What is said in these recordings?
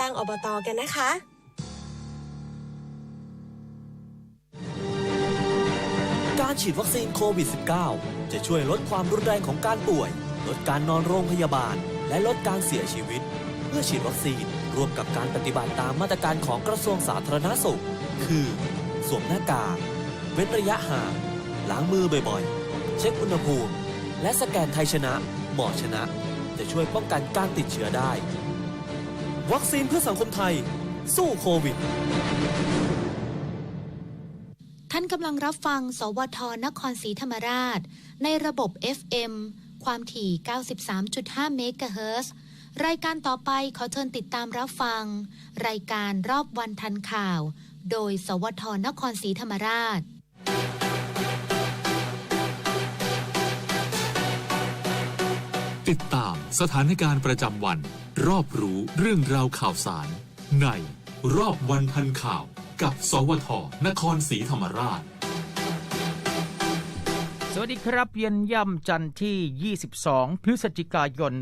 ตั้งอบตกันนะคะการฉีดวัคซีนโควิด -19 จะช่วยลดความรุนแรงของการป่วย ลดการนอนโรงพยาบาล และลดการเสียชีวิต เมื่อฉีดวัคซีนร่วมกับการปฏิบัติตามมาตรการของกระทรวงสาธารณสุข คือ สวมหน้ากาก เว้นระยะห่าง ล้างมือบ่อยๆ เช็คอุณหภูมิ และสแกนไทยชนะ หมอชนะ จะช่วยป้องกันการติดเชื้อได้ วัคซีนเพื่อสังคมไทย สู้โควิด ท่านกำลังรับฟัง สวทนครศรีธรรมราช ในระบบ FM ความถี่ 93.5 เมกะเฮิรตซ์รายการต่อไปขอเชิญติดตามรับฟัง รายการรอบวันทันข่าว โดย สวทนครศรีธรรมราช ติดตามสถานการณ์ประจำวัน รอบรู้เรื่องราวข่าวสาร ในรอบวันทันข่าว กับ สวท นครศรีธรรมราช วัสดีครับเย็นย่ำจันทร์ที่ 22 พฤศจิกายน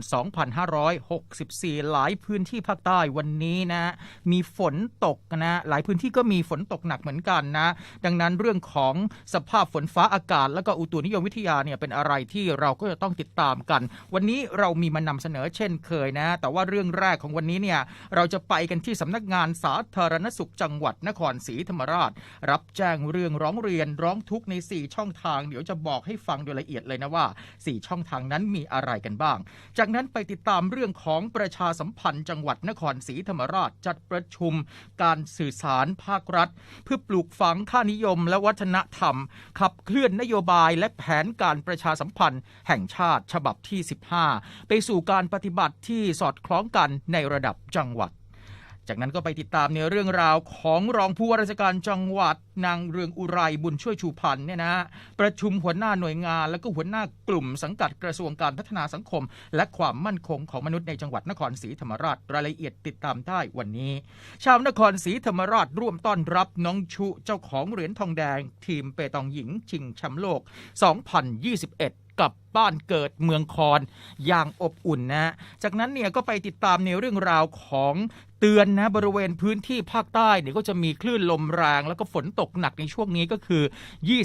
2564 หลายพื้นที่ภาคใต้วันนี้นะ มีฝนตกนะ หลายพื้นที่ก็มีฝนตกหนักเหมือนกันนะ ดังนั้นเรื่องของสภาพฝนฟ้าอากาศ แล้วก็อุตุนิยมวิทยาเนี่ยเป็นอะไรที่เราก็จะต้องติดตามกัน วันนี้เรามีมานำเสนอเช่นเคยนะ แต่ว่าเรื่องแรกของวันนี้เนี่ยเราจะไปกันที่สำนักงานสาธารณสุขจังหวัดนครศรีธรรมราช รับแจ้งเรื่องร้องเรียนร้องทุกข์ใน 4 ช่องทางเดี๋ยวจะบอกให้ฟังโดยละเอียดเลยนะว่า 4 ช่องทางนั้นมีอะไรกันบ้าง จากนั้นไปติดตามเรื่องของประชาสัมพันธ์จังหวัดนครศรีธรรมราชจัดประชุม การสื่อสารภาครัฐ เพื่อปลูกฝังค่านิยมและวัฒนธรรม ขับเคลื่อนนโยบายและแผนการประชาสัมพันธ์ แห่งชาติฉบับที่ 15 ไปสู่การปฏิบัติที่สอดคล้องกันในระดับจังหวัด จากนั้นก็ไปติดตามในเรื่องราวของรองผู้ว่าราชการจังหวัดนางเรืองอุไรบุญช่วยชูพันธ์เนี่ยนะฮะประชุมหัวหน้าหน่วยงาน และก็หัวหน้ากลุ่มสังกัดกระทรวงการพัฒนาสังคม และความมั่นคงของมนุษย์ในจังหวัดนครศรีธรรมราชรายละเอียดติดตามได้วันนี้ ชาวนครศรีธรรมราชร่วมต้อนรับน้องชุเจ้าของเหรียญทองแดง ทีมเปตองหญิงชิงแชมป์โลก 2021 กับบ้านเกิดเมืองคอนอย่างอบอุ่นนะ จากนั้นเนี่ยก็ไปติดตามในเรื่องราวของเตือนนะบริเวณพื้นที่ภาคใต้เนี่ยก็จะมีคลื่นลมแรงแล้วก็ฝนตกหนักในช่วงนี้ก็คือ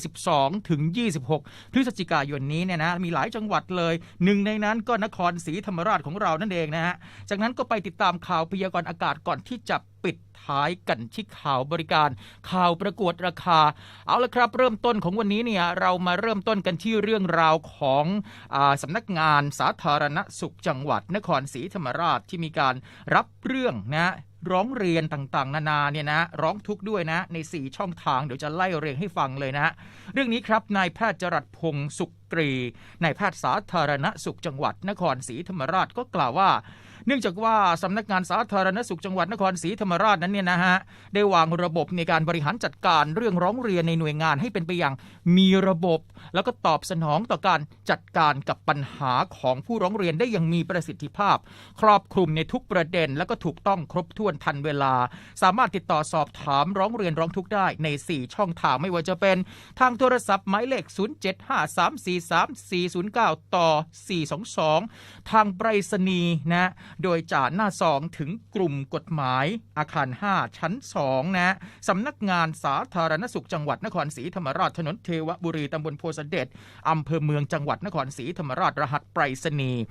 22 ถึง 26 พฤศจิกายนนี้เนี่ยนะมีหลายจังหวัดเลยหนึ่งในนั้นก็นครศรีธรรมราชของเรานั่นเองนะฮะจากนั้นก็ไปติดตามข่าวพยากรณ์อากาศก่อนที่จะปิดท้ายกันที่ข่าวบริการ ข่าวประกวดราคา เอาละครับ เริ่มต้นของวันนี้เนี่ยเรามาเริ่มต้นกันที่เรื่องราวของสำนักงานสาธารณสุขจังหวัดนครศรีธรรมราชที่มีการรับเรื่องนะร้องเรียนต่างๆ นานาเนี่ยนะร้องทุกข์ด้วยนะ ใน 4 ช่องทางเดี๋ยวจะไล่เรียงให้ฟังเลยนะเรื่องนี้ครับนายแพทย์จรัสพงศ์สุกกรีนายแพทย์สาธารณสุขจังหวัดนครศรีธรรมราชก็กล่าวว่า เนื่องจากว่าสำนักงานสาธารณสุขจังหวัดนครศรีธรรมราชนั้นเนี่ยนะฮะได้วางระบบในการบริหารจัดการเรื่องร้องเรียนในหน่วยงานให้เป็นไปอย่างมีระบบ แล้วก็ตอบสนองต่อการจัดการกับปัญหาของผู้ร้องเรียนได้อย่างมีประสิทธิภาพ ครอบคลุมในทุกประเด็น แล้วก็ถูกต้องครบถ้วนทันเวลา สามารถติดต่อสอบถามร้องเรียนร้องทุกข์ได้ใน 4 ช่องทางไม่ว่าจะเป็น ทางโทรศัพท์หมายเลข 0753434409 ต่อ 422 ทางไปรษณีย์นะ โดยจ่าหน้าซองถึงกลุ่มกฎหมายอาคาร 5 ชั้น 2 นะสำนักงานสาธารณสุขจังหวัดนครศรีธรรมราชถนนเทวบุรีตำบลโพธิ์เด็จอำเภอเมืองจังหวัดนครศรีธรรมราชรหัสไปรษณีย์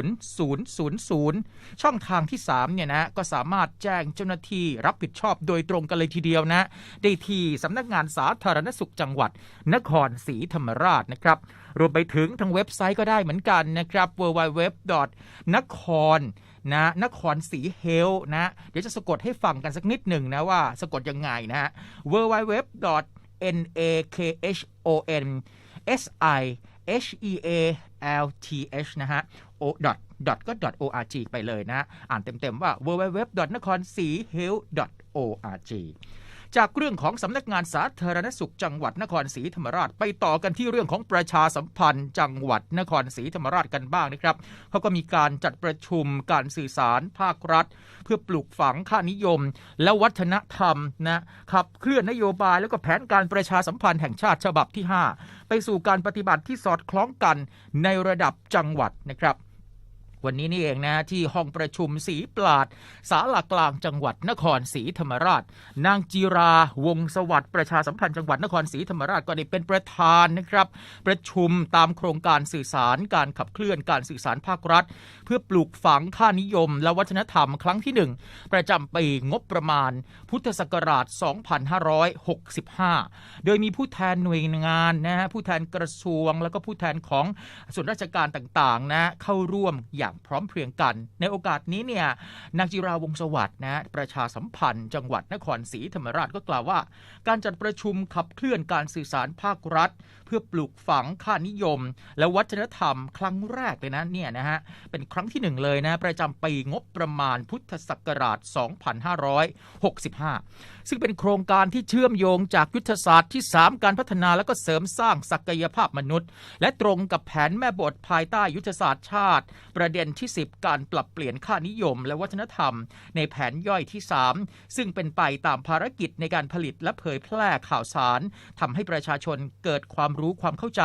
80000 ช่องทางที่3เนี่ยนะก็สามารถแจ้งเจ้าหน้าที่รับผิดชอบโดยตรงกันเลยทีเดียวนะได้ที่สำนักงานสาธารณสุขจังหวัดนครศรีธรรมราชนะครับรวมไปถึงทางเว็บไซต์ก็ได้เหมือนกันนะครับ www. นครนะนครศรีเฮลนะ เดี๋ยวจะสะกดให้ฟังกันสักนิดหนึ่งนะว่าสะกดยังไงนะฮะ www. n a k h o n s i h e a l t h นะฮะ o dot dot ก็ dot org ไปเลยนะ อ่านเต็มๆว่า www. นครศรีเฮล org จากเรื่องของสำนักงานสาธารณสุขจังหวัดนครศรีธรรมราช ไปต่อกันที่เรื่องของประชาสัมพันธ์ จังหวัดนครศรีธรรมราชกันบ้างนะครับเขาก็มีการจัดประชุมการสื่อสารภาครัฐ เพื่อปลูกฝังค่านิยม และวัฒนธรรมนะขับเคลื่อนนโยบายแล้วก็แผนการประชาสัมพันธ์แห่งชาติฉบับที่ 5 ไปสู่การปฏิบัติที่สอดคล้องกันในระดับจังหวัดนะครับ วันนี้นี่เองนะที่ห้องประชุมสีปราด สาลากลางจังหวัดนครศรีธรรมราช นางจีราวงสวัสดิ์ประชาสัมพันธ์จังหวัดนครศรีธรรมราชก็ได้เป็นประธานนะครับ ประชุมตามโครงการสื่อสารการขับเคลื่อนการสื่อสารภาครัฐ เพื่อปลูกฝังค่านิยม และวัฒนธรรมครั้งที่หนึ่งประจำปีงบประมาณ พุทธศักราช 2565 โดยมีผู้แทนหน่วยงานนะฮะผู้แทนกระทรวง แล้วก็ผู้แทนของส่วนราชการต่างๆนะเข้าร่วมอย่างพร้อมเพรียงกัน ในโอกาสนี้เนี่ยนางจิราวงศ์สวัสด์นะประชาสัมพันธ์ จังหวัดนครศรีธรรมราชก็กล่าวว่า การจัดประชุมขับเคลื่อนการสื่อสารภาครัฐ เพื่อปลูกฝังค่านิยม และวัฒนธรรม ครั้งแรกเลยนะเนี่ยนะฮะเป็นครั้งที่หนึ่งเลยนะประจำปีงบประมาณพุทธศักราช 2565 ซึ่งเป็นโครงการที่เชื่อมโยงจากยุทธศาสตร์ที่ 3 การพัฒนาและก็เสริมสร้างศักยภาพมนุษย์ และตรงกับแผนแม่บทภายใต้ยุทธศาสตร์ชาติ ประเด็นที่ 10 การปรับเปลี่ยนค่านิยม และวัฒนธรรม ในแผนย่อยที่ 3 ซึ่งเป็นไปตามภารกิจในการผลิตและเผยแพร่ข่าวสารทำให้ประชาชนเกิดความรู้ความเข้าใจ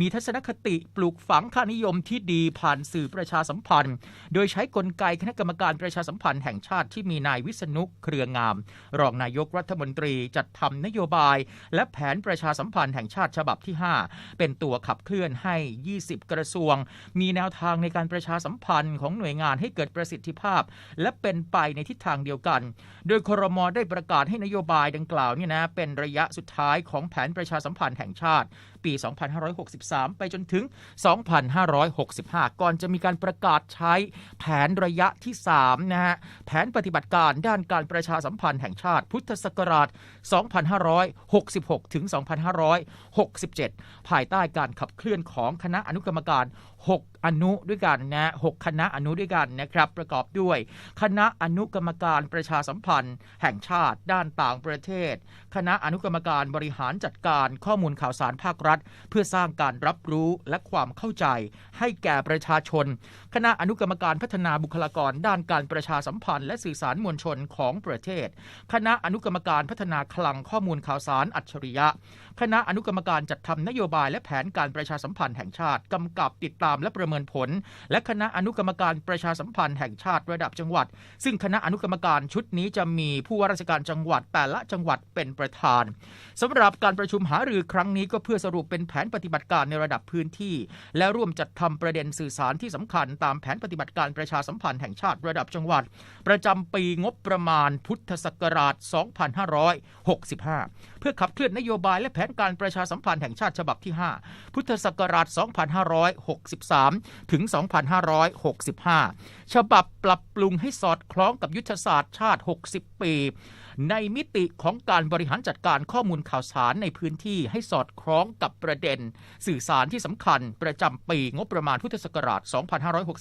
มีทัศนคติปลูกฝังค่านิยมที่ดีผ่านสื่อประชาสัมพันธ์ โดยใช้กลไกคณะกรรมการประชาสัมพันธ์แห่งชาติที่มีนายวิษณุเครืองาม รองนายกรัฐมนตรีจัดทำนโยบาย และแผนประชาสัมพันธ์แห่งชาติฉบับที่ 5 เป็นตัวขับเคลื่อนให้ 20 กระทรวง มีแนวทางในการประชาสัมพันธ์ของหน่วยงานให้เกิดประสิทธิภาพ และเป็นไปในทิศทางเดียวกัน โดยครมได้ประกาศให้นโยบายดังกล่าวเนี่ยนะเป็นระยะสุดท้ายของแผนประชาสัมพันธ์แห่งชาติปี 2563 ไปจนถึง 2565 ก่อนจะมีการประกาศใช้แผนระยะที่ 3 นะฮะ แผนปฏิบัติการด้านการประชาสัมพันธ์แห่งชาติพุทธศักราช 2566 ถึง 2567 ภายใต้การขับเคลื่อนของคณะอนุกรรมการ 6 อนุด้วยกันนะ6คณะอนุด้วยกันนะครับ ประกอบด้วย คณะอนุกรรมการประชาสัมพันธ์ แห่งชาติด้านต่างประเทศ คณะอนุกรรมการบริหารจัดการข้อมูลข่าวสารภาครัฐ เพื่อสร้างการรับรู้และความเข้าใจ ให้แก่ประชาชน คณะอนุกรรมการพัฒนาบุคลากร ด้านการประชาสัมพันธ์ และสื่อสารมวลชนของประเทศ คณะอนุกรรมการพัฒนาคลังข้อมูลข่าวสารอัจฉริยะ คณะอนุกรรมการจัดทำนโยบายและแผนการประชาสัมพันธ์แห่งชาติกำกับติดตามและประเมินผล และคณะอนุกรรมการประชาสัมพันธ์แห่งชาติระดับจังหวัด ซึ่งคณะอนุกรรมการชุดนี้จะมีผู้ว่าราชการจังหวัดแต่ละจังหวัดเป็นประธานสำหรับการประชุมหารือครั้งนี้ก็เพื่อสรุปเป็นแผนปฏิบัติการในระดับพื้นที่ และร่วมจัดทำประเด็นสื่อสารที่สำคัญ ตามแผนปฏิบัติการประชาสัมพันธ์แห่งชาติระดับจังหวัด ประจำปีงบประมาณพุทธศักราช 2565 เพื่อขับเคลื่อนนโยบายและแผนการประชาสัมพันธ์แห่งชาติฉบับที่ 5 พุทธศักราช 2563 ถึง 2565 ฉบับปรับปรุงให้สอดคล้องกับยุทธศาสตร์ชาติ 60 ปี ในมิติของการบริหารจัดการข้อมูลข่าวสารในพื้นที่ให้สอดคล้องกับประเด็น สื่อสารที่สำคัญประจำปีงบประมาณพุทธศักราช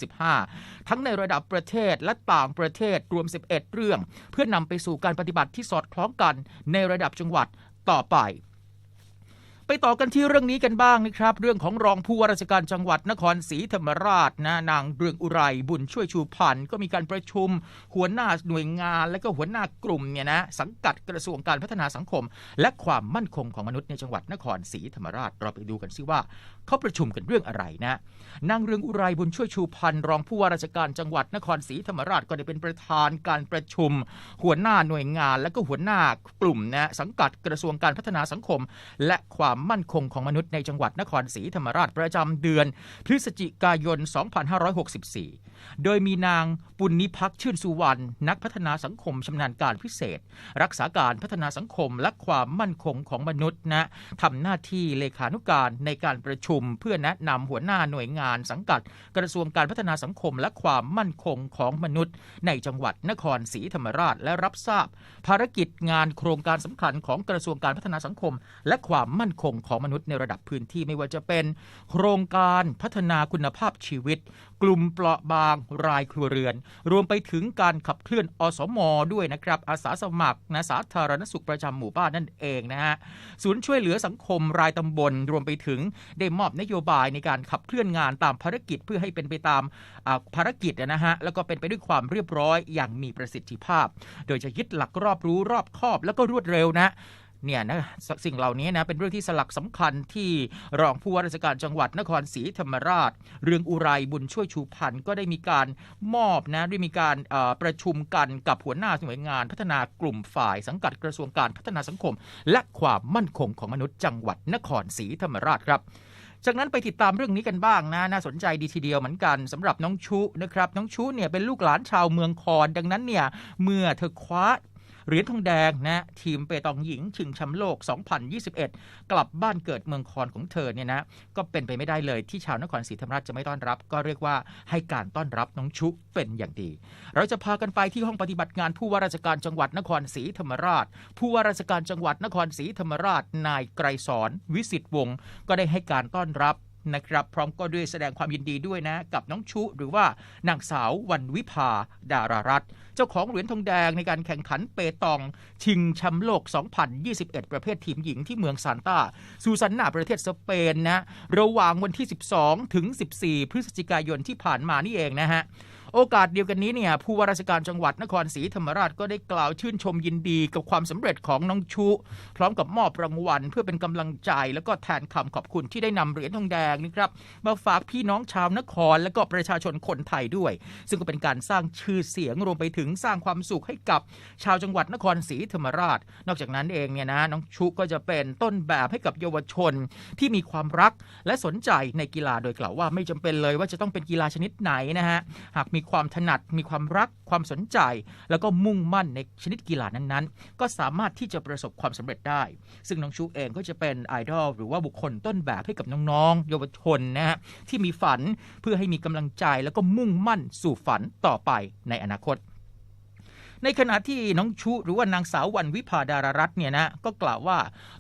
2565 ทั้งในระดับประเทศและต่างประเทศรวม 11 เรื่อง เพื่อนำไปสู่การปฏิบัติที่สอดคล้องกันในระดับจังหวัดต่อไป ไปต่อกันที่เรื่องนี้กันบ้างนะครับ เรื่องของรองผู้ว่าราชการจังหวัดนครศรีธรรมราชนะนางเรืองอุไรบุญช่วยชูพันธ์ก็มีการประชุม หัวหน้าหน่วยงาน และก็หัวหน้ากลุ่มเนี่ยนะสังกัดกระทรวงการพัฒนาสังคม และความมั่นคงของมนุษย์ในจังหวัดนครศรีธรรมราชเราไปดูกันซิว่าเขาประชุมกันเรื่องอะไรนะนางเรืองอุไรบุญช่วยชูพันธ์รองผู้ว่าราชการจังหวัดนครศรีธรรมราชก็ได้เป็นประธานการประชุม หัวหน้าหน่วยงาน และก็หัวหน้ากลุ่มนะสังกัดกระทรวงการพัฒนาสังคม และความมั่นคงของมนุษย์ในจังหวัดนครศรีธรรมราชประจำเดือน พฤศจิกายน 2564 โดยมีนางปุณณิพักชื่นสุวรรณนักพัฒนาสังคมชำนาญการพิเศษ รักษาการพัฒนาสังคมและความมั่นคงของมนุษย์นะทำหน้าที่เลขานุการในการประชุม เพื่อแนะนำหัวหน้าหน่วยงานสังกัด กระทรวงการพัฒนาสังคมและความมั่นคงของมนุษย์ ในจังหวัดนครศรีธรรมราชและรับทราบ ภารกิจงานโครงการสำคัญของกระทรวงการพัฒนาสังคม และความมั่นคงของมนุษย์ในระดับพื้นที่ไม่ว่าจะเป็น โครงการพัฒนาคุณภาพชีวิต กลุ่มเปราะบางรายครัวเรือน รวมไปถึงการขับเคลื่อนอสมด้วยนะครับอาสาสมัครนะสาธารณสุขประจำหมู่บ้านนั่นเองนะฮะศูนย์ช่วยเหลือสังคมรายตำบล รวมไปถึงได้มอบนโยบายในการขับเคลื่อนงานตามภารกิจเพื่อให้เป็นไปตามภารกิจนะฮะแล้วก็เป็นไปด้วยความเรียบร้อยอย่างมีประสิทธิภาพ โดยจะยึดหลักรอบรู้รอบคอบแล้วก็รวดเร็วนะ เนี่ยนะสิ่งเหล่านี้นะเป็นเรื่องที่สลักสำคัญที่รองผู้ว่าราชการจังหวัดนครศรีธรรมราช เรืองอุไรบุญช่วยชูพันธ์ก็ได้มีการมอบนะได้มีการประชุมกันกับหัวหน้าหน่วยงานพัฒนากลุ่มฝ่ายสังกัดกระทรวงการพัฒนาสังคม และความมั่นคงของมนุษย์จังหวัดนครศรีธรรมราชครับจากนั้นไปติดตามเรื่องนี้กันบ้างนะน่าสนใจดีทีเดียวเหมือนกันสำหรับน้องชุนะครับน้องชุเนี่ยเป็นลูกหลานชาวเมืองคอนดังนั้นเนี่ยเมื่อเธอคว้า เหรียญทองแดงนะทีมเปตองหญิงชิงแชมป์โลก 2021 กลับบ้านเกิดเมืองคอนของเธอเนี่ยนะก็เป็นไปไม่ได้เลยที่ชาวนครศรีธรรมราชจะไม่ต้อนรับ ก็เรียกว่าให้การต้อนรับน้องชุเป็นอย่างดี เราจะพากันไปที่ห้องปฏิบัติงานผู้ว่าราชการจังหวัดนครศรีธรรมราช ผู้ว่าราชการจังหวัดนครศรีธรรมราช นายไกรสอนวิสิตวงศ์ก็ได้ให้การต้อนรับ นะครับ พร้อมก็ด้วยแสดงความยินดีด้วยนะ กับน้องชุ หรือว่านางสาววันวิภาดารารัตเจ้าของเหรียญทองแดงในการแข่งขันเปตอง ชิงแชมป์โลก 2021 ประเภททีมหญิงที่เมืองซานตาซูซานนาประเทศสเปนนะ ระหว่างวันที่ 12 ถึง 14 พฤศจิกายนที่ผ่านมานี่เองนะฮะ โอกาสเดียวกันนี้เนี่ยผู้ว่าราชการจังหวัดนครศรีธรรมราชก็ได้กล่าวชื่นชมยินดีกับความสำเร็จของน้องชุ พร้อมกับมอบรางวัล เพื่อเป็นกำลังใจ แล้วก็แทนคำขอบคุณที่ได้นำเหรียญทองแดงนี่ครับมาฝากพี่น้องชาวนครและก็ประชาชนคนไทยด้วย ซึ่งก็เป็นการสร้างชื่อเสียงรวมไปถึงสร้างความสุขให้กับชาวจังหวัดนครศรีธรรมราช นอกจากนั้นเองเนี่ยนะน้องชุก็จะเป็นต้นแบบให้กับเยาวชนที่มีความรักและสนใจในกีฬาโดยกล่าวว่าไม่จำเป็นเลยว่าจะต้องเป็นกีฬาชนิดไหนนะฮะหากมีีความถนัด มีความรัก ความสนใจ แล้วก็มุ่งมั่นในชนิดกีฬานั้นๆ ก็สามารถที่จะประสบความสำเร็จได้ ซึ่งน้องชูเองก็จะเป็นไอดอลหรือว่าบุคคลต้นแบบให้กับน้องๆ เยาวชนนะฮะที่มีฝันเพื่อให้มีกำลังใจแล้วก็มุ่งมั่นสู่ฝันต่อไปในอนาคต ในขณะที่น้องชุหรือว่านางสาววันวิภาดารรัตน์เนี่ยนะก็กล่าวว่า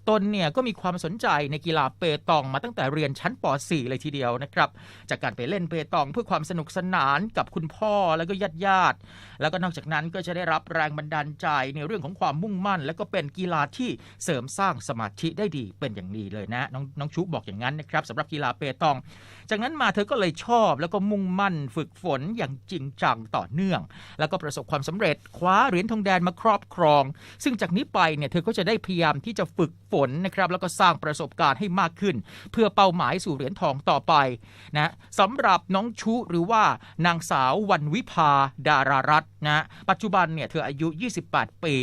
ตนเนี่ยก็มีความสนใจในกีฬาเปตองมาตั้งแต่เรียนชั้นป .4 เลยทีเดียวนะครับจากการไปเล่นเปตองเพื่อความสนุกสนานกับคุณพ่อแล้วก็ญาติญาติๆแล้วก็นอกจากนั้นก็จะได้รับแรงบันดาลใจในเรื่องของความมุ่งมั่น แล้วก็เป็นกีฬาที่เสริมสร้างสมาธิได้ดีเป็นอย่างดีเลยนะน้องน้องชุบอกอย่างนั้นนะครับสำหรับกีฬาเปตอง จากนั้นมาเธอก็เลยชอบแล้วก็มุ่งมั่นฝึกฝนอย่างจริงจังต่อเนื่อง แล้วก็ประสบความสำเร็จคว้าเหรียญทองแดงมาครอบครอง ซึ่งจากนี้ไปเนี่ยเธอก็จะได้พยายามที่จะฝึกฝนนะครับแล้วก็สร้างประสบการณ์ให้มากขึ้น เพื่อเป้าหมายสู่เหรียญทองต่อไปนะสำหรับน้องชุหรือว่านางสาววันวิภาดารารัตน์นะปัจจุบันเนี่ยเธออายุ 28 ปี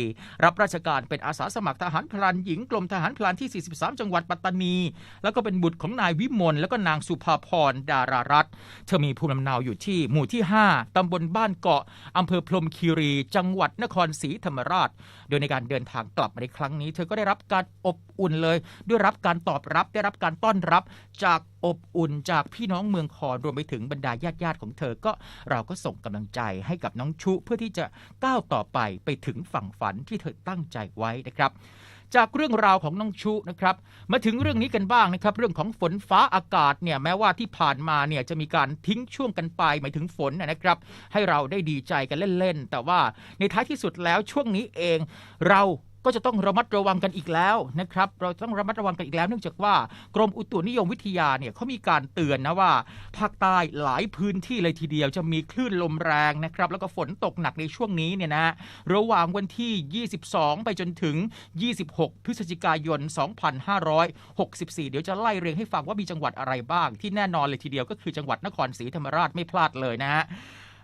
รับราชการเป็นอาสาสมัครทหารพลานหญิงกรมทหารพลานที่ 43 จังหวัดปัตตานี แล้วก็เป็นบุตรของนายวิมลแล้วก็นางสุภาพรดารารัตเธอมีภูมิลำเนาอยู่ที่หมู่ที่ 5 ตำบลบ้านเกาะอำเภอพรมคีรี จังหวัดนครศรีธรรมราช โดยในการเดินทางกลับมาในครั้งนี้ เธอก็ได้รับการอบอุ่นเลยด้วยรับการตอบรับได้รับการต้อนรับจากอบอุ่นจากพี่น้องเมืองคอนรวมไปถึงบรรดาญาติญาติของเธอก็เราก็ส่งกำลังใจให้กับน้องชุเพื่อที่จะก้าวต่อไปไปถึงฝั่งฝันที่เธอตั้งใจไว้นะครับ จากเรื่องราวของน้องชุนะครับ มาถึงเรื่องนี้กันบ้างนะครับ เรื่องของฝนฟ้าอากาศเนี่ยแม้ว่าที่ผ่านมาเนี่ยจะมีการทิ้งช่วงกันไปหมายถึงฝนนะนะครับ ให้เราได้ดีใจกันเล่นๆแต่ว่าในท้ายที่สุดแล้วช่วงนี้เองเรา ก็จะต้องระมัดระวังกันอีกแล้วนะครับเราต้องระมัดระวังกันอีกแล้ว เนื่องจากว่ากรมอุตุนิยมวิทยาเนี่ยเขามีการเตือนนะว่าภาคใต้หลายพื้นที่เลยทีเดียวจะมีคลื่นลมแรงนะครับแล้วก็ฝนตกหนักในช่วงนี้เนี่ยนะระหว่างวันที่ 22 ไปจนถึง 26 พฤศจิกายน 2564 เดี๋ยวจะไล่เรียงให้ฟังว่ามีจังหวัดอะไรบ้าง ที่แน่นอนเลยทีเดียวก็คือจังหวัดนครศรีธรรมราชไม่พลาดเลยนะฮะ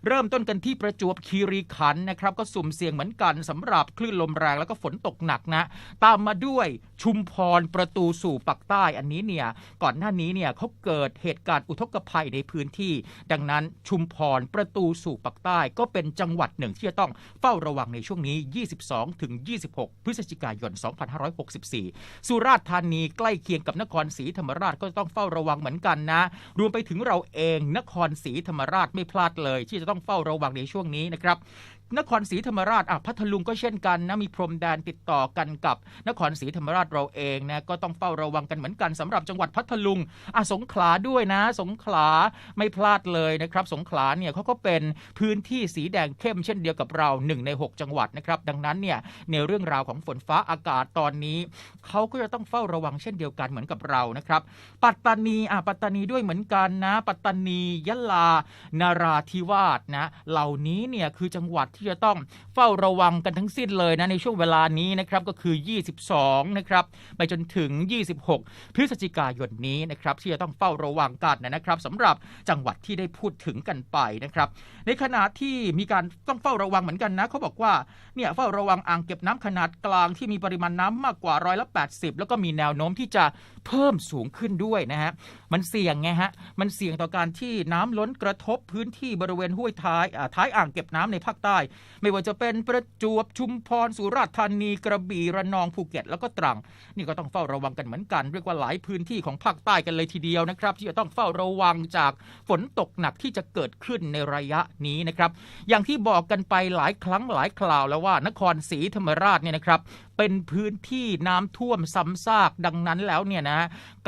เริ่มต้นกันที่ประจวบคีรีขันธ์นะครับ ก็สุ่มเสี่ยงเหมือนกันสำหรับคลื่นลมแรงแล้วก็ฝนตกหนักนะ ตามมาด้วยชุมพรประตูสู่ปักใต้อันนี้เนี่ยก่อนหน้านี้เนี่ยเขาเกิดเหตุการณ์อุทกภัยในพื้นที่ ดังนั้นชุมพรประตูสู่ปักใต้ ก็เป็นจังหวัดหนึ่งที่จะต้องเฝ้าระวังในช่วงนี้ 22ถึง26 พฤศจิกายน 2564 สุราษฎร์ธานีใกล้เคียงกับนครศรีธรรมราชก็ต้องเฝ้าระวังเหมือนกันนะ รวมไปถึงเราเองนครศรีธรรมราชไม่พลาดเลย ที่จะต้อง้องเฝ้าระวังในช่วงนี้นะครับ นครศรีธรรมราชอะพัทลุงก็เช่นกันนะมีพรมแดนติดต่อกันกับ นครศรีธรรมราชเราเองนะก็ต้องเฝ้าระวังกันเหมือนกันสำหรับจังหวัดพัทลุงอะสงขลาด้วยนะ สงขลาไม่พลาดเลยนะครับ สงขลาเนี่ยเขาก็เป็นพื้นที่สีแดงเข้มเช่นเดียวกับเราหนึ่งใน 6 จังหวัดนะครับ ดังนั้นเนี่ยในเรื่องราวของฝนฟ้าอากาศตอนนี้เขาก็จะต้องเฝ้าระวังเช่นเดียวกันเหมือนกับเรานะครับ ปัตตานีอะปัตตานีด้วยเหมือนกันนะ ปัตตานียะลานาราธิวาสนะ เหล่านี้เนี่ยคือจังหวัดที่ที่จะต้องเฝ้าระวังกันทั้งสิ้นเลยนะในช่วงเวลานี้นะครับก็คือ 22 นะครับไปจนถึง 26 พฤศจิกายนนี้นะครับที่จะต้องเฝ้าระวังกันนะครับสำหรับจังหวัดที่ได้พูดถึงกันไปนะครับ ในขณะที่มีการต้องเฝ้าระวังเหมือนกันนะเขาบอกว่าเนี่ยเฝ้าระวังอ่างเก็บน้ำขนาดกลางที่มีปริมาณน้ำมากกว่าร้อยละ80 แล้วก็มีแนวโน้มที่จะ เพิ่มสูงขึ้นด้วยนะฮะมันเสี่ยงไงฮะมันเสี่ยงต่อการที่น้ำล้นกระทบพื้นที่บริเวณห้วยท้ายอ่าท้ายอ่างเก็บน้ำในภาคใต้ ไม่ว่าจะเป็นประจวบชุมพรสุราษฎร์ธานีกระบี่ระนองภูเก็ต แล้วก็ตรัง นี่ก็ต้องเฝ้าระวังกันเหมือนกันเรียกว่าหลายพื้นที่ของภาคใต้กันเลยทีเดียวนะครับที่จะต้องเฝ้าระวังจากฝนตกหนักที่จะเกิดขึ้นในระยะนี้นะครับ อย่างที่บอกกันไปหลายครั้งหลายคราวแล้วว่านครศรีธรรมราชเนี่ยนะครับเป็นพื้นที่น้ำท่วมซ้ำซากดังนั้นแล้วเนี่ยนะ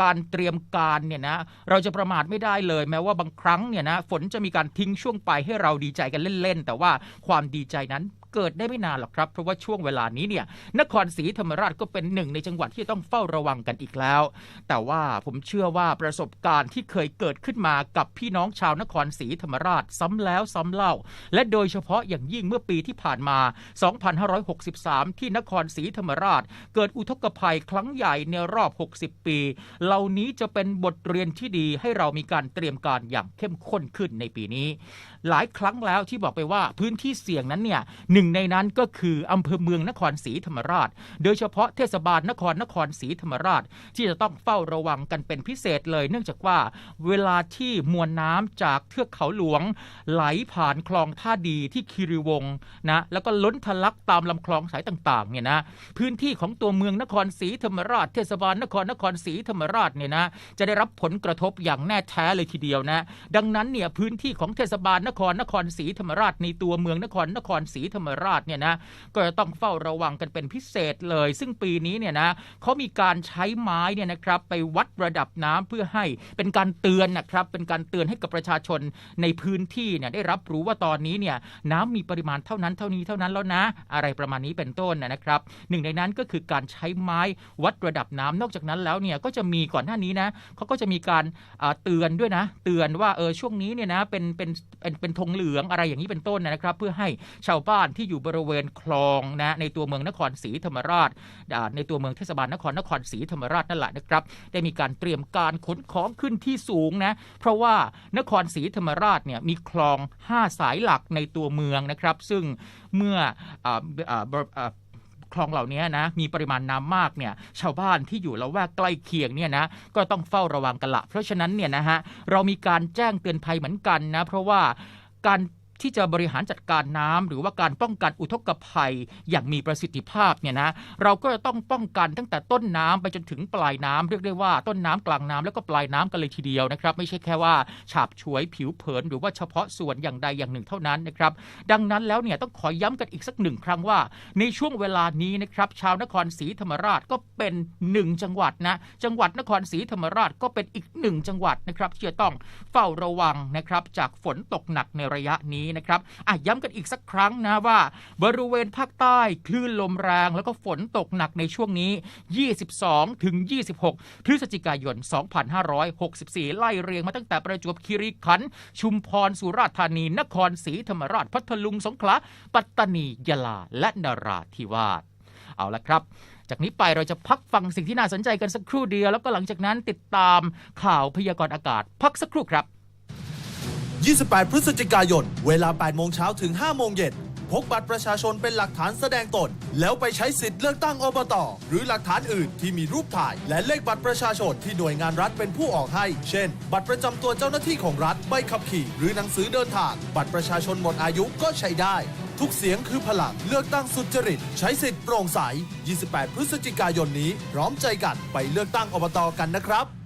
การเตรียมการเนี่ยนะเราจะประมาทไม่ได้เลย แม้ว่าบางครั้งเนี่ยนะฝนจะมีการทิ้งช่วงไปให้เราดีใจกันเล่นๆ แต่ว่าความดีใจนั้น เกิดได้ไม่นานหรอกครับ เพราะว่าช่วงเวลานี้เนี่ยนครศรีธรรมราชก็เป็นหนึ่งในจังหวัดที่ต้องเฝ้าระวังกันอีกแล้ว แต่ว่าผมเชื่อว่าประสบการณ์ที่เคยเกิดขึ้นมากับพี่น้องชาวนครศรีธรรมราชซ้ำแล้วซ้ำเล่า และโดยเฉพาะอย่างยิ่งเมื่อปีที่ผ่านมา 2563 ที่นครศรีธรรมราช เกิดอุทกภัยครั้งใหญ่ในรอบ 60 ปี เหล่านี้จะเป็นบทเรียนที่ดีให้เรามีการเตรียมการอย่างเข้มข้นขึ้นในปีนี้ หลายครั้งแล้วที่บอกไปว่าพื้นที่เสี่ยงนั้นเนี่ยหนึ่งในนั้นก็คืออำเภอเมืองนครศรีธรรมราช โดยเฉพาะเทศบาลนครนครศรีธรรมราช ที่จะต้องเฝ้าระวังกันเป็นพิเศษเลย เนื่องจากว่าเวลาที่มวลน้ำจากเทือกเขาหลวง ไหลผ่านคลองท่าดีที่คีรีวงศ์นะแล้วก็ล้นทะลักตามลำคลองสายต่างๆเนี่ยนะพื้นที่ของตัวเมืองนครศรีธรรมราช เทศบาลนครนครศรีธรรมราชเนี่ยนะจะได้รับผลกระทบอย่างแน่แท้เลยทีเดียวนะดังนั้นเนี่ยพื้นที่ของเทศบาลนครนครศรีธรรมราชในตัวเมืองนครนครศรีธรรมราชเนี่ยนะก็จะต้องเฝ้าระวังกันเป็นพิเศษเลย ซึ่งปีนี้เนี่ยนะเขามีการใช้ไม้เนี่ยนะครับไปวัดระดับน้ำเพื่อให้เป็นการเตือนนะครับเป็นการเตือนให้กับประชาชนในพื้นที่เนี่ยได้รับรู้ว่าตอนนี้เนี่ยน้ำมีปริมาณเท่านั้นเท่านี้เท่านั้นแล้วนะ อะไรประมาณนี้เป็นต้นนะครับ หนึ่งในนั้นก็คือการใช้ไม้วัดระดับน้ำนอกจากนั้นแล้วเนี่ยก็จะมีก่อนหน้านี้นะเขาก็จะมีการเตือนด้วยนะ เตือนว่าเออช่วงนี้เนี่ยนะเป็นเป็นเป็นเป็นธงเหลืองอะไรอย่างนี้เป็นต้นนะครับ เพื่อให้ชาวบ้านที่อยู่บริเวณคลองนะในตัวเมืองนครศรีธรรมราช ในตัวเมืองเทศบาลนครนครศรีธรรมราชนั่นแหละนะครับ ได้มีการเตรียมการขนของขึ้นที่สูงนะเพราะว่านครศรีธรรมราชเนี่ยมีคลอง 5 สายหลักในตัวเมืองนะครับ ซึ่งเมื่ออ่าอ่าบริอ่า คลองเหล่านี้นะมีปริมาณน้ำมากเนี่ยชาวบ้านที่อยู่ละแวกใกล้เคียงเนี่ยนะก็ต้องเฝ้าระวังกันละเพราะฉะนั้นเนี่ยนะฮะเรามีการแจ้งเตือนภัยเหมือนกันนะเพราะว่าการ ที่จะบริหารจัดการน้ำหรือว่าการป้องกันอุทกภัยอย่างมีประสิทธิภาพเนี่ยนะเราก็จะต้องป้องกันตั้งแต่ต้นน้ำไปจนถึงปลายน้ำเรียกได้ว่าต้นน้ำกลางน้ำแล้วก็ปลายน้ำกันเลยทีเดียวนะครับ ไม่ใช่แค่ว่าฉาบฉวยผิวเผิน หรือว่าเฉพาะส่วนอย่างใดอย่างหนึ่งเท่านั้นนะครับ ดังนั้นแล้วเนี่ยต้องขอย้ำกันอีกสักหนึ่งครั้งว่า ในช่วงเวลานี้นะครับ ชาวนครศรีธรรมราชก็เป็นหนึ่งจังหวัดนะจังหวัดนครศรีธรรมราชก็เป็นอีกหนึ่งจังหวัดนะครับที่จะต้องเฝ้าระวังนะครับจากฝนตกหนักในระยะนี้นะครับอะย้ำกันอีกสักครั้งนะว่า บริเวณภาคใต้คลื่นลมแรงแล้วก็ฝนตกหนักในช่วงนี้ 22 ถึง 26 พฤศจิกายน 2564 ไล่เรียงมาตั้งแต่ประจวบคีรีขันธ์ชุมพรสุราษฎร์ธานี นครศรีธรรมราช พัทลุง สงขลา ปัตตานี ยะลา และนราธิวาส เอาละครับจากนี้ไปเราจะพักฟังสิ่งที่น่าสนใจกันสักครู่เดียว แล้วก็หลังจากนั้นติดตามข่าวพยากรณ์อากาศ พักสักครู่ครับ 28 พฤศจิกายน เวลา 8 โมงเช้าถึง 5 โมงเย็น พกบัตรประชาชนเป็นหลักฐานแสดงตน แล้วไปใช้สิทธิ์เลือกตั้งอบต หรือหลักฐานอื่นที่มีรูปถ่าย และเลขบัตรประชาชนที่หน่วยงานรัฐเป็นผู้ออกให้ เช่น บัตรประจำตัวเจ้าหน้าที่ของรัฐ ใบขับขี่ หรือหนังสือเดินทาง บัตรประชาชนหมดอายุก็ใช้ได้ ทุกเสียงคือพลัง เลือกตั้งสุจริต ใช้สิทธิ์โปร่งใส 28 พฤศจิกายนนี้ พร้อมใจกันไปเลือกตั้งอบตกันนะครับ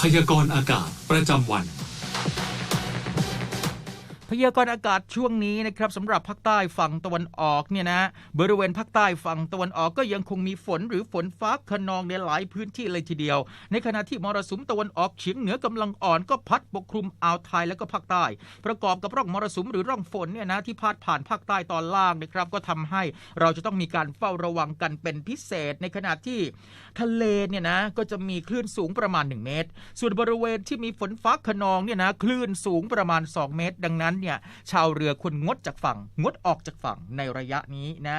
พยากรณ์อากาศประจำวัน พยากรณ์อากาศช่วงนี้นะครับสำหรับภาคใต้ฝั่งตะวันออกเนี่ยนะบริเวณภาคใต้ฝั่งตะวันออกก็ยังคงมีฝนหรือฝนฟ้าขนองในหลายพื้นที่เลยทีเดียว ในขณะที่มรสุมตะวันออกเฉียงเหนือกำลังอ่อนก็พัดปกคลุมอ่าวไทยและก็ภาคใต้ ประกอบกับร่องมรสุมหรือร่องฝนเนี่ยนะที่พาดผ่านภาคใต้ตอนล่างนะครับ ก็ทำให้เราจะต้องมีการเฝ้าระวังกันเป็นพิเศษ ในขณะที่ทะเลเนี่ยนะก็จะมีคลื่นสูงประมาณ 1 เมตร ส่วนบริเวณที่มีฝนฟ้าขนองเนี่ยนะคลื่นสูงประมาณ 2 เมตร ดังนั้นเนี่ยชาวเรือควรงดจากฝั่ง งดออกจากฝั่งในระยะนี้นะ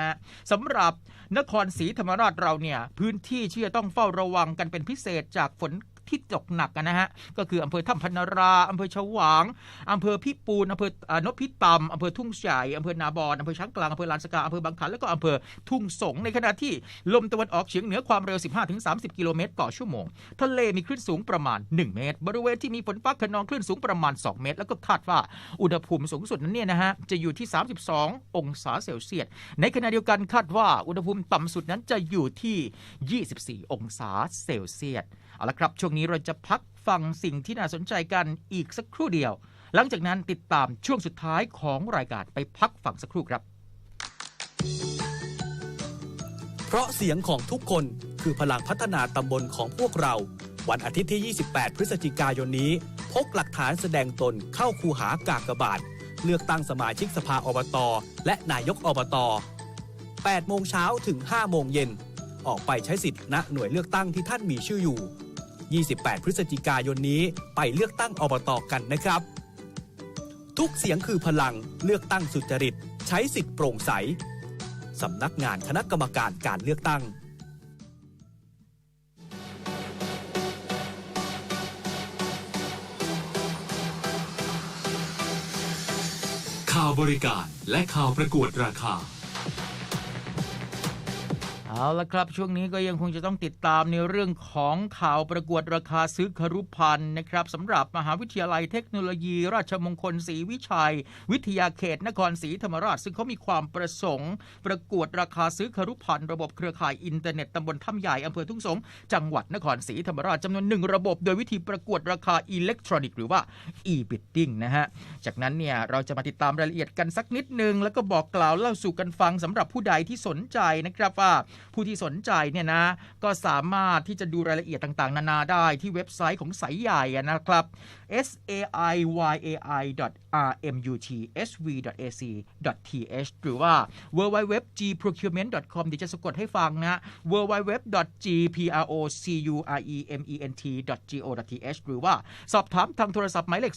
สำหรับนครศรีธรรมราชเราเนี่ยพื้นที่ที่จะต้องเฝ้าระวังกันเป็นพิเศษจากฝน ที่ตกหนักนะฮะก็คืออำเภอถ้ำพนราอำเภอฉวางอำเภอพิปูนอำเภออนพิตำอำเภอทุ่งใหญ่อำเภอนาบอนอำเภอช้างกลางอำเภอลานสกาอำเภอบางขันแล้วก็อำเภอทุ่งสงในขณะที่ลมตะวันออกเฉียงเหนือความเร็ว 15-30 กิโลเมตรต่อชั่วโมง ทะเลมีคลื่นสูงประมาณ 1 เมตร บริเวณที่มีฝนฟ้าขนองคลื่นสูงประมาณ 2 เมตร แล้วก็คาดว่าอุณหภูมิสูงสุดนั้นเนี่ยนะฮะจะอยู่ที่ 32 องศาเซลเซียส ในขณะเดียวกันคาดว่าอุณหภูมิต่ำสุดนั้นจะอยู่ที่ 24 องศาเซลเซียส เอาละครับช่วงนี้เราจะพักฟังสิ่งที่น่าสนใจกันอีกสักครู่เดียว หลังจากนั้นติดตามช่วงสุดท้ายของรายการไปพักฟังสักครู่ครับ เพราะเสียงของทุกคนคือพลังพัฒนาตำบลของพวกเรา วันอาทิตย์ที่ 28 พฤศจิกายนนี้ พกหลักฐานแสดงตนเข้าคูหากากบาท เลือกตั้งสมาชิกสภาอบต และนายกอบต 8 โมงเช้าถึง 5 โมงเย็น ออกไปใช้สิทธิ์ณหน่วยเลือกตั้งที่ท่านมีชื่ออยู่ 28 พฤศจิกายนนี้ไปเลือกตั้งอบตกันนะครับ ทุกเสียงคือพลังเลือกตั้งสุจริต ใช้สิทธิ์โปร่งใสสำนักงานคณะกรรมการการเลือกตั้งข่าวบริการและข่าวประกวดราคา เอาละครับ ช่วงนี้ก็ยังคงจะต้องติดตามในเรื่องของข่าวประกวดราคาซื้อครุพันธ์นะครับสำหรับมหาวิทยาลัยเทคโนโลยี ราชมงคลศรีวิชัย วิทยาเขตนครศรีธรรมราช ซึ่งเขามีความประสงค์ ประกวดราคาซื้อครุพันธ์ระบบเครือข่ายอินเทอร์เน็ตตำบลถ้ำใหญ่อำเภอทุ่งสงจังหวัดนครศรีธรรมราชจำนวนหนึ่งระบบ โดยวิธีประกวดราคาอิเล็กทรอนิกส์หรือว่า e-bidding นะฮะจากนั้นเนี่ยเราจะมาติดตามรายละเอียดกันสักนิดนึงแล้วก็บอกกล่าวเล่าสู่กันฟังสำหรับผู้ใดที่สนใจนะครับว่าผู้ที่สนใจเนี่ยนะก็สามารถที่จะดูรายละเอียดต่างๆ นานาได้ที่เว็บไซต์ของสายใหญ่อะนะครับ s a i y a i r m u t s v a c th หรือว่า w w w g procurement com เดี๋ยวจะสะกดให้ฟังนะ w w w g p r o c u r e m e n t go th หรือว่าสอบถามทางโทรศัพท์หมายเลข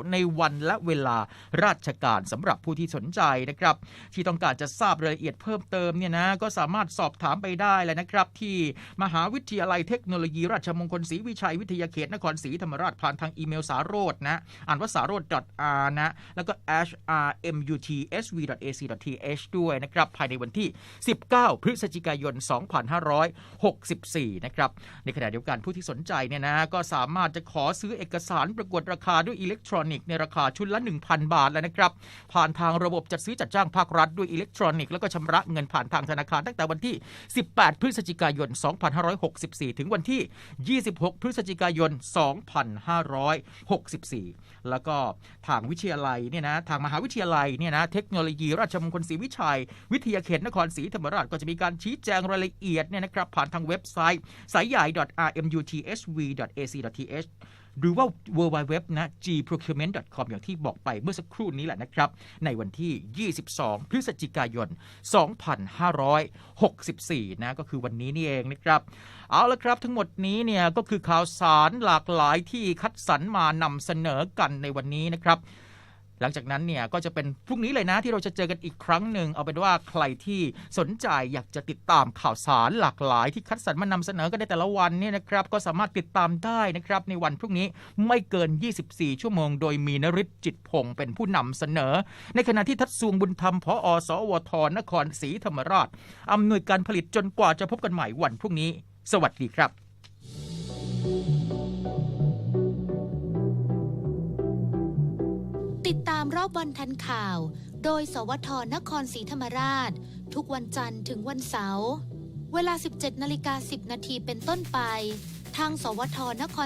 0753298899 ในวันและเวลาราชการสำหรับผู้ที่สนใจนะครับ ที่ต้องการจะทราบรายละเอียดเพิ่มเติมเนี่ยนะก็สามารถสอบถามไปได้เลยนะครับ ที่มหาวิทยาลัยเทคโนโลยี ราชมงคลศรีวิชัยวิทยาเขตนครศรีธรรมราชผ่านทางอีเมลสารโรดนะอ่านว่าสารโรด .r นะ แล้วก็ h r m u t s v a c th ด้วยนะครับ ภายในวันที่ 19 พฤศจิกายน 2564 นะครับ ในขณะเดียวกันผู้ที่สนใจเนี่ยนะก็สามารถจะขอซื้อเอกสารประกวดราคาด้วยอิเล็กทรอนิกส์ในราคาชุดละ 1,000 บาทแล้วนะครับ ผ่านทางระบบจัดซื้อจัดจ้างภาครัฐด้วยอิเล็กทรอนิกส์แล้วก็ชำระเงินผ่านทางธนาคารตั้งแต่วันที่ 18 พฤศจิกายน 2564 ถึงวันที่ 26 พฤศจิกายน 2564 แล้วก็ทางวิทยาลัยเนี่ยนะทางมหาวิทยาลัยเนี่ยนะเทคโนโลยีราชมงคลศรีวิชัย วิทยาเขตนครศรีธรรมราชก็จะมีการชี้แจงรายละเอียดเนี่ยนะครับผ่านทางเว็บไซต์สายใหญ่ rmutsv.ac.th หรือว่า w w w นะ gprocurement.com อย่างที่บอกไปเมื่อสักครู่นี้แหละนะครับ ในวันที่ 22 พฤศจิกายน 2564 นะ ก็คือวันนี้นี่เองนะครับ เอาละครับทั้งหมดนี้เนี่ยก็คือข่าวสารหลากหลายที่คัดสรรมานำเสนอกันในวันนี้นะครับ หลังจากนั้นเนี่ยก็จะเป็นพรุ่งนี้เลยนะที่เราจะเจอกันอีกครั้งหนึ่งเอาเป็นว่าใครที่สนใจอยากจะติดตามข่าวสารหลากหลาย ที่คัดสรรมานำเสนอกันในแต่ละวันเนี่ยนะครับก็สามารถติดตามได้นะครับในวันพรุ่งนี้ไม่เกิน 24 ชั่วโมง โดยมีนริศจิตพงศ์เป็นผู้นำเสนอ ในขณะที่ทัศสวงบุญธรรมพออสวทนครศรีธรรมราชอำนวยการผลิตจนกว่าจะพบกันใหม่วันพรุ่งนี้ สวัสดีครับ ติดตามรอบวันทันข่าว โดย สวทนครศรีธรรมราช ทุกวันจันทร์ถึงวันเสาร์ เวลา 17นาฬิกา10 นาทีเป็นต้นไป ทาง สวทนคร